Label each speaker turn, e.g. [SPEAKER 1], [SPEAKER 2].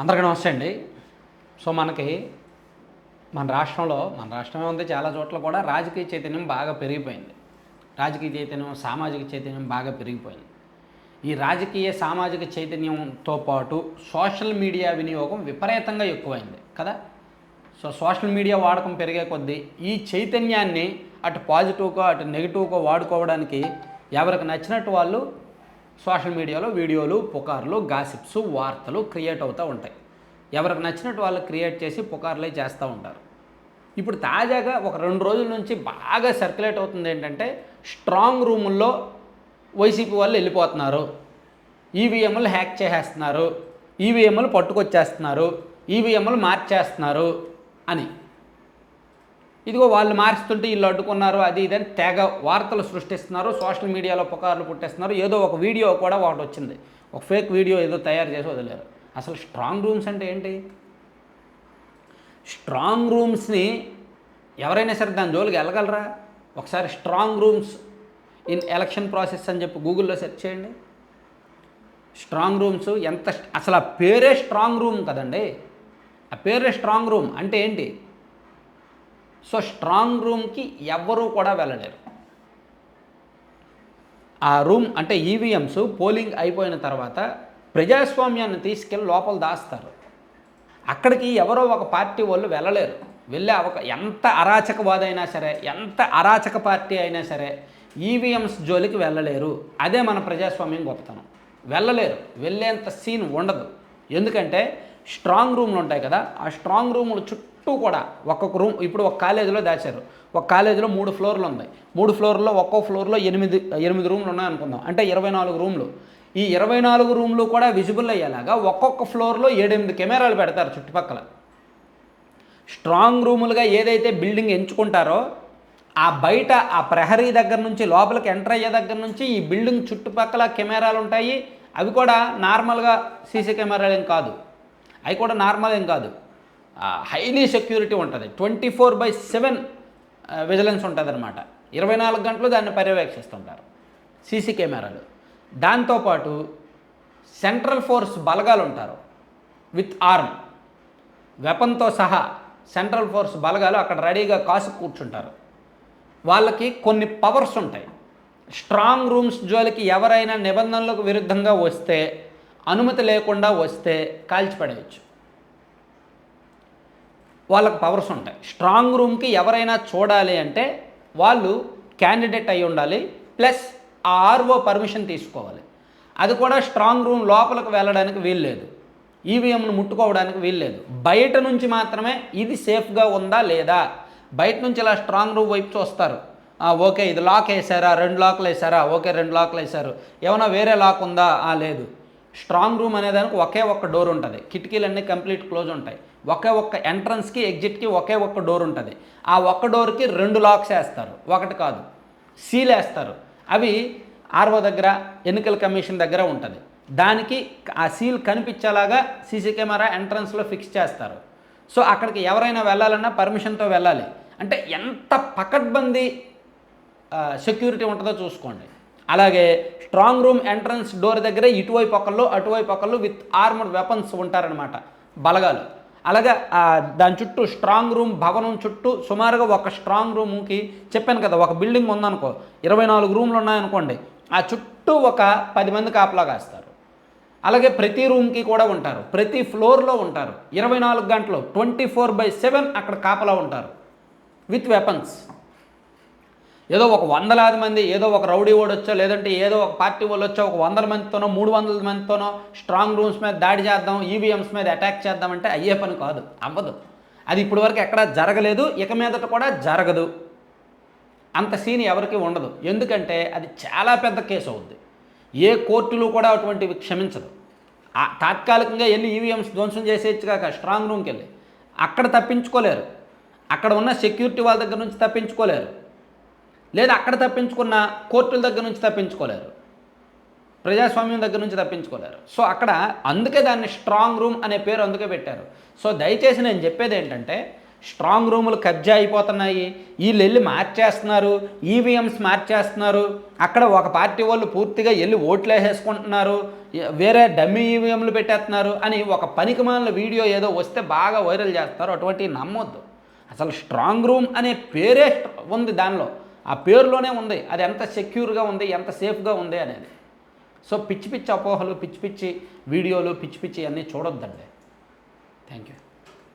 [SPEAKER 1] అందరికీ నమస్తే అండి. సో మనకి మన రాష్ట్రంలో మన రాష్ట్రమే ఉంది చాలా చోట్ల కూడా రాజకీయ చైతన్యం బాగా పెరిగిపోయింది. రాజకీయ చైతన్యం సామాజిక చైతన్యం బాగా పెరిగిపోయింది. ఈ రాజకీయ సామాజిక చైతన్యంతో పాటు సోషల్ మీడియా వినియోగం విపరీతంగా ఎక్కువైంది కదా. సో సోషల్ మీడియా వాడకం పెరిగే కొద్దీ ఈ చైతన్యాన్ని అటు పాజిటివ్గా అటు నెగిటివ్గా వాడుకోవడానికి ఎవరికి నచ్చినట్టు వాళ్ళు సోషల్ మీడియాలో వీడియోలు పుకార్లు గాసిప్స్ వార్తలు క్రియేట్ అవుతూ ఉంటాయి. ఎవరికి నచ్చినట్టు వాళ్ళు క్రియేట్ చేసి పుకార్లే చేస్తూ ఉంటారు. ఇప్పుడు తాజాగా ఒక రెండు రోజుల నుంచి బాగా సర్క్యులేట్ అవుతుంది ఏంటంటే స్ట్రాంగ్ రూముల్లో వైసీపీ వాళ్ళు వెళ్ళిపోతున్నారు. ఈవీఎంలు హ్యాక్ చేసేస్తున్నారు. ఈవీఎంలు పట్టుకొచ్చేస్తున్నారు. ఈవీఎంలు మార్చేస్తున్నారు అని. ఇదిగో వాళ్ళు మార్చుతుంటే వీళ్ళు అడ్డుకున్నారు అది ఇదని తెగ వార్తలు సృష్టిస్తున్నారు సోషల్ మీడియాలో పుకార్లు పుట్టేస్తున్నారు. ఏదో ఒక వీడియో కూడా ఒకటి వచ్చింది. ఒక ఫేక్ వీడియో ఏదో తయారు చేసి వదిలేరు. అసలు స్ట్రాంగ్ రూమ్స్ అంటే ఏంటి? స్ట్రాంగ్ రూమ్స్ని ఎవరైనా సరే దాని జోలికి వెళ్ళగలరా? ఒకసారి strong rooms in election process అని చెప్పి గూగుల్లో సెర్చ్ చేయండి. స్ట్రాంగ్ రూమ్స్ ఎంత అసలు ఆ పేరే స్ట్రాంగ్ రూమ్ కదండి. ఆ పేరే స్ట్రాంగ్ రూమ్ అంటే ఏంటి? సో స్ట్రాంగ్ రూమ్కి ఎవ్వరూ కూడా వెళ్ళలేరు. ఆ రూమ్ అంటే ఈవీఎంస్ పోలింగ్ అయిపోయిన తర్వాత ప్రజాస్వామ్యాన్ని తీసుకెళ్ళి లోపల దాస్తారు. అక్కడికి ఎవరో ఒక పార్టీ వాళ్ళు వెళ్ళలేరు. వెళ్ళే అవక ఎంత అరాచకవాదైనా సరే ఎంత అరాచక పార్టీ అయినా సరే ఈవీఎంస్ జోలికి వెళ్ళలేరు. అదే మన ప్రజాస్వామ్యం గొప్పతనం. వెళ్ళలేరు. వెళ్ళేంత సీన్ ఉండదు. ఎందుకంటే స్ట్రాంగ్ రూమ్లు ఉంటాయి కదా ఆ స్ట్రాంగ్ రూములు చుట్టూ కూడా ఒక్కొక్క రూమ్ ఇప్పుడు ఒక కాలేజీలో దాచారు. ఒక కాలేజీలో మూడు ఫ్లోర్లు ఉన్నాయి. మూడు ఫ్లోర్లో ఒక్కో ఫ్లోర్లో ఎనిమిది ఎనిమిది రూమ్లు ఉన్నాయి అనుకుందాం. అంటే ఇరవై నాలుగు రూమ్లు. ఈ ఇరవై నాలుగు రూమ్లు కూడా విజిబుల్ అయ్యేలాగా ఒక్కొక్క ఫ్లోర్లో ఏడెనిమిది కెమెరాలు పెడతారు చుట్టుపక్కల. స్ట్రాంగ్ రూములుగా ఏదైతే బిల్డింగ్ ఎంచుకుంటారో ఆ బయట ఆ ప్రహరీ దగ్గర నుంచి లోపలికి ఎంటర్ అయ్యే దగ్గర నుంచి ఈ బిల్డింగ్ చుట్టుపక్కల కెమెరాలు ఉంటాయి. అవి కూడా నార్మల్గా సీసీ కెమెరాలు ఏం కాదు. అవి కూడా నార్మల్ ఏం కాదు. హైలీ సెక్యూరిటీ ఉంటుంది. Twenty four by seven vigilance ఉంటుంది అనమాట ఇరవై నాలుగు గంటలు దాన్ని పర్యవేక్షిస్తుంటారు సీసీ కెమెరాలు. దాంతోపాటు సెంట్రల్ ఫోర్స్ బలగాలు ఉంటారు విత్ ఆర్మ్. వెపన్తో సహా సెంట్రల్ ఫోర్స్ బలగాలు అక్కడ రెడీగా కాసు కూర్చుంటారు. వాళ్ళకి కొన్ని పవర్స్ ఉంటాయి. స్ట్రాంగ్ రూమ్స్ జోలికి ఎవరైనా నిబంధనలకు విరుద్ధంగా వస్తే అనుమతి లేకుండా వస్తే కాల్చిపడేయచ్చు. వాళ్ళకి పవర్స్ ఉంటాయి. స్ట్రాంగ్ రూమ్కి ఎవరైనా చూడాలి అంటే వాళ్ళు క్యాండిడేట్ అయి ఉండాలి ప్లస్ ఆ ఆర్ఓ పర్మిషన్ తీసుకోవాలి. అది కూడా స్ట్రాంగ్ రూమ్ లోపలికి వెళ్ళడానికి వీల్లేదు ఈవీఎంను ముట్టుకోవడానికి వీల్లేదు బయట నుంచి మాత్రమే ఇది సేఫ్గా ఉందా లేదా? బయట నుంచి ఇలా స్ట్రాంగ్ రూమ్ వైపు చూస్తారు. ఓకే ఇది లాక్ వేసారా రెండు లాక్లు వేసారా ఓకే రెండు లాక్లు వేసారు ఏమైనా వేరే లాక్ ఉందా? లేదు. స్ట్రాంగ్ రూమ్ అనే దానికి ఒకే ఒక్క డోర్ ఉంటుంది. కిటికీలన్నీ కంప్లీట్ క్లోజ్ ఉంటాయి. ఒకే ఒక్క ఎంట్రన్స్కి ఎగ్జిట్కి ఒకే ఒక్క డోర్ ఉంటుంది. ఆ ఒక్క డోర్కి రెండు లాక్స్ వేస్తారు. ఒకటి కాదు. సీల్ వేస్తారు. అవి ఆర్ఓ దగ్గర ఎన్నికల కమిషన్ దగ్గర ఉంటుంది. దానికి ఆ సీల్ కనిపించేలాగా సీసీ కెమెరా ఎంట్రన్స్లో ఫిక్స్ చేస్తారు. సో అక్కడికి ఎవరైనా వెళ్ళాలన్నా పర్మిషన్తో వెళ్ళాలి. అంటే ఎంత పకడ్బందీ సెక్యూరిటీ ఉంటుందో చూసుకోండి. అలాగే స్ట్రాంగ్ రూమ్ ఎంట్రన్స్ డోర్ దగ్గర ఇటువైపు ఒకళ్ళు అటువైపు ఒకళ్ళు విత్ ఆర్మర్ వెపన్స్ ఉంటారనమాట బలగాలు. అలాగే దాని చుట్టూ స్ట్రాంగ్ రూమ్ భవనం చుట్టూ సుమారుగా ఒక స్ట్రాంగ్ రూమ్కి చెప్పాను కదా ఒక బిల్డింగ్ ఉందనుకో ఇరవై నాలుగు రూమ్లు ఉన్నాయనుకోండి ఆ చుట్టూ ఒక పది మంది కాపలా కాస్తారు. అలాగే ప్రతి రూమ్కి కూడా ఉంటారు ప్రతి ఫ్లోర్లో ఉంటారు. ఇరవై నాలుగు గంటలు ట్వంటీ ఫోర్ బై సెవెన్ అక్కడ కాపలా ఉంటారు. విత్ వెపన్స్ ఏదో ఒక వందలాది మంది ఏదో ఒక రౌడీ వాడు వచ్చో లేదంటే ఏదో ఒక పార్టీ వాళ్ళు వచ్చో ఒక వందల మందితోనో మూడు వందల మందితోనో స్ట్రాంగ్ రూమ్స్ మీద దాడి చేద్దాం ఈవీఎంస్ మీద అటాక్ చేద్దామంటే అయ్యే పని కాదు అవ్వదు. అది ఇప్పటి వరకు ఎక్కడా జరగలేదు ఇక మీదట కూడా జరగదు. అంత సీన్ ఎవరికి ఉండదు. ఎందుకంటే అది చాలా పెద్ద కేసు అవుద్ది. ఏ కోర్టులు కూడా అటువంటివి క్షమించదు. ఆ తాత్కాలికంగా వెళ్ళి ఈవీఎంస్ ధ్వంసం చేసేయచ్చు కాక స్ట్రాంగ్ రూమ్కి వెళ్ళి. అక్కడ తప్పించుకోలేరు. అక్కడ ఉన్న సెక్యూరిటీ వాళ్ళ దగ్గర నుంచి తప్పించుకోలేరు. లేదా అక్కడ తప్పించుకున్న కోర్టుల దగ్గర నుంచి తప్పించుకోలేరు. ప్రజాస్వామ్యం దగ్గర నుంచి తప్పించుకోలేరు. సో అక్కడ అందుకే దాన్ని స్ట్రాంగ్ రూమ్ అనే పేరు అందుకే పెట్టారు. సో దయచేసి నేను చెప్పేది ఏంటంటే స్ట్రాంగ్ రూములు కబ్జా అయిపోతున్నాయి. వీళ్ళు వెళ్ళి మార్చేస్తున్నారు. ఈవీఎంస్ మార్చేస్తున్నారు. అక్కడ ఒక పార్టీ వాళ్ళు పూర్తిగా వెళ్ళి ఓట్లు వేసేసుకుంటున్నారు. వేరే డమ్మీ ఈవీఎంలు పెట్టేస్తున్నారు అని ఒక పనికిమాలిన వీడియో ఏదో వస్తే బాగా వైరల్ చేస్తారు. అటువంటివి నమ్మొద్దు. అసలు స్ట్రాంగ్ రూమ్ అనే పేరే ఉంది దానిలో. ఆ పేరులోనే ఉంది. అది ఎంత సెక్యూర్గా ఉంది ఎంత సేఫ్గా ఉంది అనేది. సో పిచ్చి పిచ్చి అపోహలు పిచ్చి పిచ్చి వీడియోలు పిచ్చి పిచ్చి అన్నీ చూడొద్దండి. Thank you